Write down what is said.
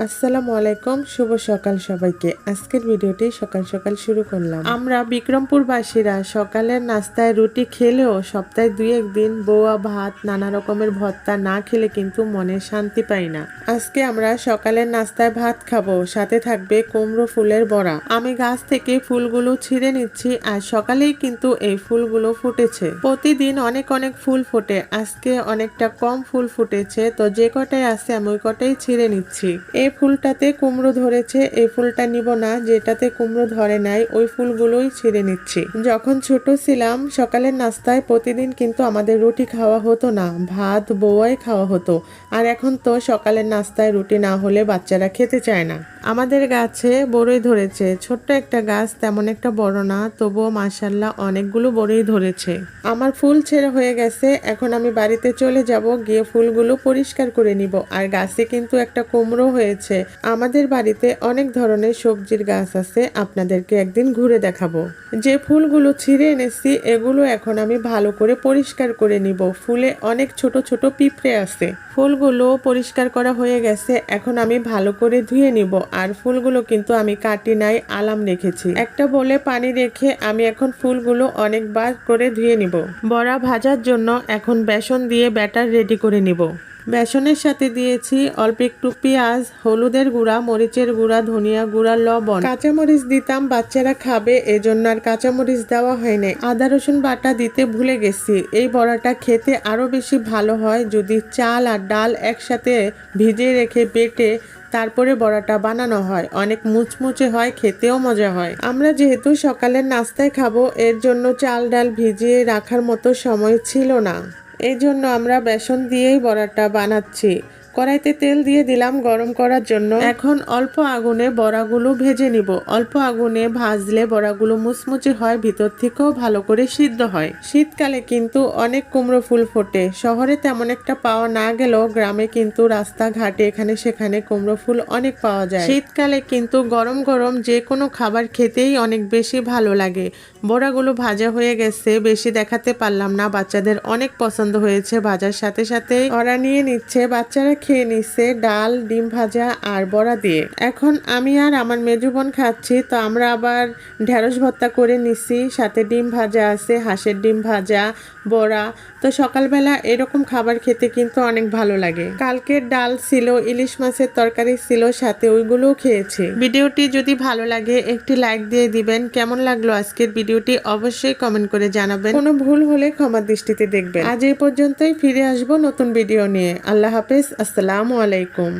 আসসালামু আলাইকুম, শুভ সকাল সবাইকে। আজকের ভিডিওটি সকাল সকাল শুরু করলাম। আমরা বিক্রমপুরবাসীরা সকালের নাস্তায় রুটি খেলেও সপ্তাহে দুই একদিন বোয়া, ভাত, নানা রকমের ভর্তা না খেলে কিন্তু মনে শান্তি পাই না। আজকে আমরা সকালের নাস্তায় ভাত খাব, সাথে থাকবে কুমড়ো ফুলের বড়া। আমি গাছ থেকে ফুলগুলো ছিঁড়ে নিচ্ছি আর সকালেই কিন্তু এই ফুলগুলো ফুটেছে। প্রতিদিন অনেক অনেক ফুল ফোটে, আজকে অনেকটা কম ফুল ফুটেছে, তো যে কটাই আছে আমি ওই কটাই ছিঁড়ে নিচ্ছি। এই ফুলটাতে কুমড়ো ধরেছে, এই ফুলটা নিব না, যেটাতে কুমড়ো ধরে নাই, ওই ফুলগুলোই ছিঁড়ে নিচ্ছি। যখন ছোট ছিলাম, সকালের নাস্তায় প্রতিদিন কিন্তু আমাদের রুটি খাওয়া হতো না, ভাত বোয়াই খাওয়া হতো। আর এখন তো সকালের নাস্তায় রুটি না হলে বাচ্চারা খেতে চায় না। আমাদের গাছে বড়ই ধরেছে। ছোট্ট একটা গাছ, তেমন একটা বড় না, তবুও মাসাল্লাহ অনেকগুলো বড়ই ধরেছে। আমার ফুল ছেঁড়া হয়ে গেছে, এখন আমি বাড়িতে চলে যাব, গিয়ে ফুলগুলো পরিষ্কার করে নিব। আর গাছে কিন্তু একটা কুমড়ো হয়েছে। আমাদের বাড়িতে অনেক ধরনের সবজির গাছ আছে, আপনাদেরকে একদিন ঘুরে দেখাবো। যে ফুলগুলো ছিঁড়ে এনেছি, এগুলো এখন আমি ভালো করে পরিষ্কার করে নিব। ফুলে অনেক ছোট ছোট পিঁপড়ে আছে। ফুলগুলো পরিষ্কার করা হয়ে গেছে, এখন আমি ভালো করে ধুয়ে নিব। আর ফুলগুলো কিন্তু আমি কাটি নাই, আলাম রেখেছি। একটা বলে পানি রেখে আমি এখন ফুলগুলো অনেকবার করে ধুয়ে নিব। বড়া ভাজার জন্য এখন বেসন দিয়ে ব্যাটার রেডি করে নিব। বেসনের সাথে দিয়েছি অল্প একটু পেঁয়াজ, হলুদের গুঁড়া, মরিচের গুঁড়া, ধনিয়া গুঁড়া, লবণ। কাঁচামরিচ দিতাম, বাচ্চারা খাবে, এজন্য আর কাঁচামরিচ দেওয়া হয়নি আদা, রসুন বাটা দিতে ভুলে গেছি। এই বড়াটা খেতে আরও বেশি ভালো হয় যদি চাল আর ডাল একসাথে ভিজিয়ে রেখে বেটে তারপরে বড়াটা বানানো হয়। অনেক মুচমুচে হয়, খেতেও মজা হয়। আমরা যেহেতু সকালের নাস্তায় খাব, এর জন্য চাল ডাল ভিজিয়ে রাখার মতো সময় ছিল না। এই জন্য আমরা বেসন দিয়েই বড়াটা বানাচ্ছি। কড়াইতে তেল দিয়ে দিলাম গরম করার জন্য। এখন অল্প আগুনে বড়াগুলো ভেজে নিব। অল্প আগুনে ভাজলে বড়াগুলো মুচমুচে হয়, ভিতর থেকেও ভালো করে সিদ্ধ হয়। শীতকালে কিন্তু অনেক কুমড়ো ফুল ফোটে। শহরে তেমন একটা পাওয়া না গেলেও গ্রামে কিন্তু রাস্তাঘাটে এখানে সেখানে কুমড়ো ফুল অনেক পাওয়া যায়। শীতকালে কিন্তু গরম গরম যে কোনো খাবার খেতেই অনেক বেশি ভালো লাগে। বড়াগুলো ভাজা হয়ে গেছে, বেশি দেখাতে পারলাম না। বাচ্চাদের অনেক পছন্দ হয়েছে, ভাজার সাথে সাথে ওরা নিয়ে নিচ্ছে। বাচ্চারা খেয়ে নিচ্ছে ডাল, ডিম ভাজা আর বড়া দিয়ে। এখন আমি আর আমার মেজু বোন খাচ্ছি, তো আমরা আবার ঢেঁড়স ভর্তা করে নিছি, সাথে ডিম ভাজা আছে, হাঁসের ডিম ভাজা, বড়া। তো সকালবেলা এরকম খাবার খেতে কিন্তু অনেক ভালো লাগে। কালকের ডাল ছিল, ইলিশ মাছের তরকারি ছিল, সাথে ওইগুলোও খেয়েছি। ভিডিওটি যদি ভালো লাগে, একটি লাইক দিয়ে দিবেন। কেমন লাগল আজকের ভিডিওটি অবশ্যই কমেন্ট করে জানাবেন। কোনো ভুল হলে ক্ষমা দৃষ্টিতে দেখবেন। আজ এই পর্যন্তই ফিরে আসব নতুন ভিডিও নিয়ে। আল্লাহ হাফেজ আসসালামু আলাইকুম